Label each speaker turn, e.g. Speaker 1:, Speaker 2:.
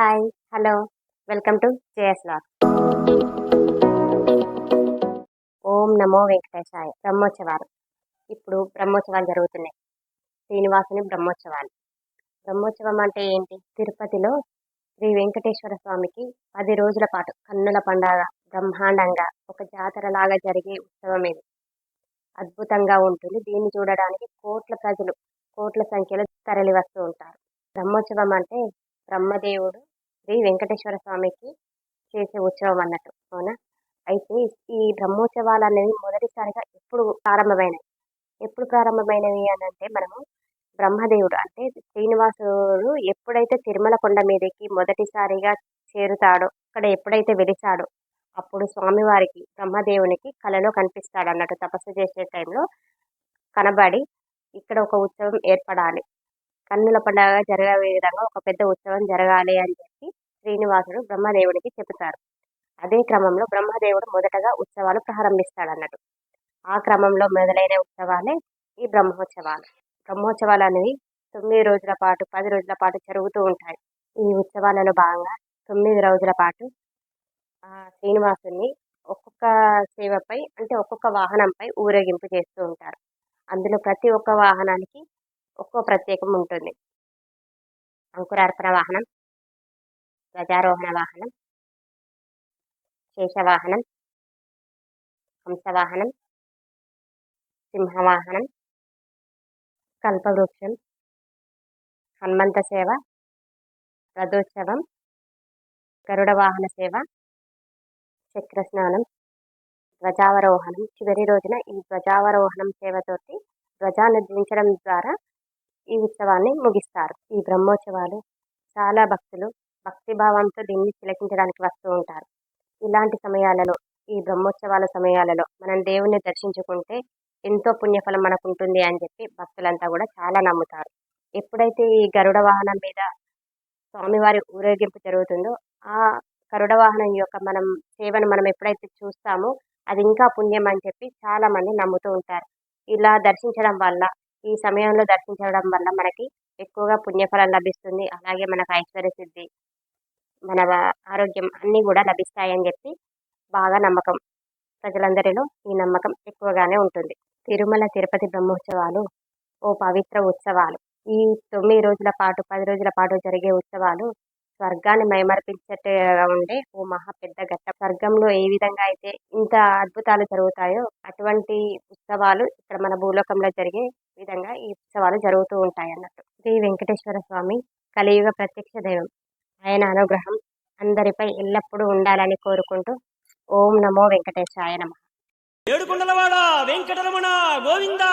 Speaker 1: Hi hello welcome to JS lock ఓం నమో వెంకటేశాయ. బ్రహ్మోత్సవాలు. ఇప్పుడు బ్రహ్మోత్సవాలు జరుగుతున్నాయి. శ్రీనివాసుని బ్రహ్మోత్సవాలు. బ్రహ్మోత్సవం అంటే ఏంటి? తిరుపతిలో శ్రీ వెంకటేశ్వర స్వామికి పది రోజుల పాటు కన్నుల పండగ బ్రహ్మాండంగా ఒక జాతరలాగా జరిగే ఉత్సవం ఇది. అద్భుతంగా ఉంటుంది. దీన్ని చూడడానికి కోట్ల ప్రజలు కోట్ల సంఖ్యలో తరలి వస్తూ ఉంటారు. బ్రహ్మోత్సవం అంటే బ్రహ్మదేవుడు శ్రీ వెంకటేశ్వర స్వామికి చేసే ఉత్సవం అన్నట్టు అవునా? అయితే ఈ బ్రహ్మోత్సవాలు అనేవి మొదటిసారిగా ఎప్పుడు ప్రారంభమైనవి? ఎప్పుడు ప్రారంభమైనవి అని అంటే మనము బ్రహ్మదేవుడు అంటే శ్రీనివాసుడు ఎప్పుడైతే తిరుమల కొండ మీదకి మొదటిసారిగా చేరుతాడో అక్కడ ఎప్పుడైతే వెలిచాడో అప్పుడు స్వామివారికి బ్రహ్మదేవునికి కలలో కనిపిస్తాడు అన్నట్టు తపస్సు చేసే టైంలో కనబడి ఇక్కడ ఒక ఉత్సవం ఏర్పడాలి. కన్నుల పండుగ జరగే విధంగా ఒక పెద్ద ఉత్సవం జరగాలి అని శ్రీనివాసుడు బ్రహ్మదేవుడికి చెబుతారు. అదే క్రమంలో బ్రహ్మదేవుడు మొదటగా ఉత్సవాలు ప్రారంభిస్తాడు అన్నట్టు ఆ క్రమంలో మొదలైన ఉత్సవాలే ఈ బ్రహ్మోత్సవాలు. బ్రహ్మోత్సవాలు అనేవి తొమ్మిది రోజుల పాటు పది రోజుల పాటు జరుగుతూ ఉంటాయి. ఈ ఉత్సవాలలో భాగంగా తొమ్మిది రోజుల పాటు ఆ శ్రీనివాసుని ఒక్కొక్క సేవపై అంటే ఒక్కొక్క వాహనంపై ఊరేగింపు చేస్తూ ఉంటారు. అందులో ప్రతి ఒక్క వాహనానికి ఒక్కో ప్రత్యేకం ఉంటుంది. అంకురార్పణ వాహనం ధ్వజారోహణ వాహనం శేషవాహనం హంసవాహనం సింహవాహనం కల్పవృక్షం హనుమంత సేవ రథోత్సవం గరుడ వాహన సేవ చక్రస్నానం ధ్వజావరోహణం. చివరి రోజున ఈ ధ్వజావరోహణం సేవతోటి ధ్వజాన్ని దించడం ద్వారా ఈ ఉత్సవాన్ని ముగిస్తారు. ఈ బ్రహ్మోత్సవాలు చాలా భక్తులు భక్తిభావంతో దీన్ని తిలకించడానికి వస్తూ ఉంటారు. ఇలాంటి సమయాలలో ఈ బ్రహ్మోత్సవాల సమయాలలో మనం దేవుణ్ణి దర్శించుకుంటే ఎంతో పుణ్యఫలం మనకు ఉంటుంది అని చెప్పి భక్తులంతా కూడా చాలా నమ్ముతారు. ఎప్పుడైతే ఈ గరుడ వాహనం మీద స్వామివారి ఊరేగింపు జరుగుతుందో ఆ గరుడ వాహనం యొక్క మనం సేవను మనం ఎప్పుడైతే చూస్తామో అది ఇంకా పుణ్యం అని చెప్పి చాలా మంది నమ్ముతూ ఉంటారు. ఇలా దర్శించడం వల్ల ఈ సమయంలో దర్శించడం వల్ల మనకి ఎక్కువగా పుణ్యఫలం లభిస్తుంది. అలాగే మనకు ఐశ్వర్య సిద్ధి మన ఆరోగ్యం అన్నీ కూడా లభిస్తాయని చెప్పి బాగా నమ్మకం. ప్రజలందరిలో ఈ నమ్మకం ఎక్కువగానే ఉంటుంది. తిరుమల తిరుపతి బ్రహ్మోత్సవాలు ఓ పవిత్ర ఉత్సవాలు. ఈ తొమ్మిది రోజుల పాటు పది రోజుల పాటు జరిగే ఉత్సవాలు స్వర్గాన్ని మైమర్పించేట్టుగా ఉండే ఓ మహా పెద్ద ఘట్ట. స్వర్గంలో ఏ విధంగా అయితే ఇంత అద్భుతాలు జరుగుతాయో అటువంటి ఉత్సవాలు ఇక్కడ మన భూలోకంలో జరిగే విధంగా ఈ ఉత్సవాలు జరుగుతూ ఉంటాయి అన్నట్టు శ్రీ వెంకటేశ్వర స్వామి కలియుగ ప్రత్యక్ష దైవం. ఆయన అనుగ్రహం అందరిపై ఎల్లప్పుడూ ఉండాలని కోరుకుంటూ ఓం నమో వెంకటేశాయ నమ.
Speaker 2: ఏడుకొండలవాడ వెంకటరమణ గోవిందా.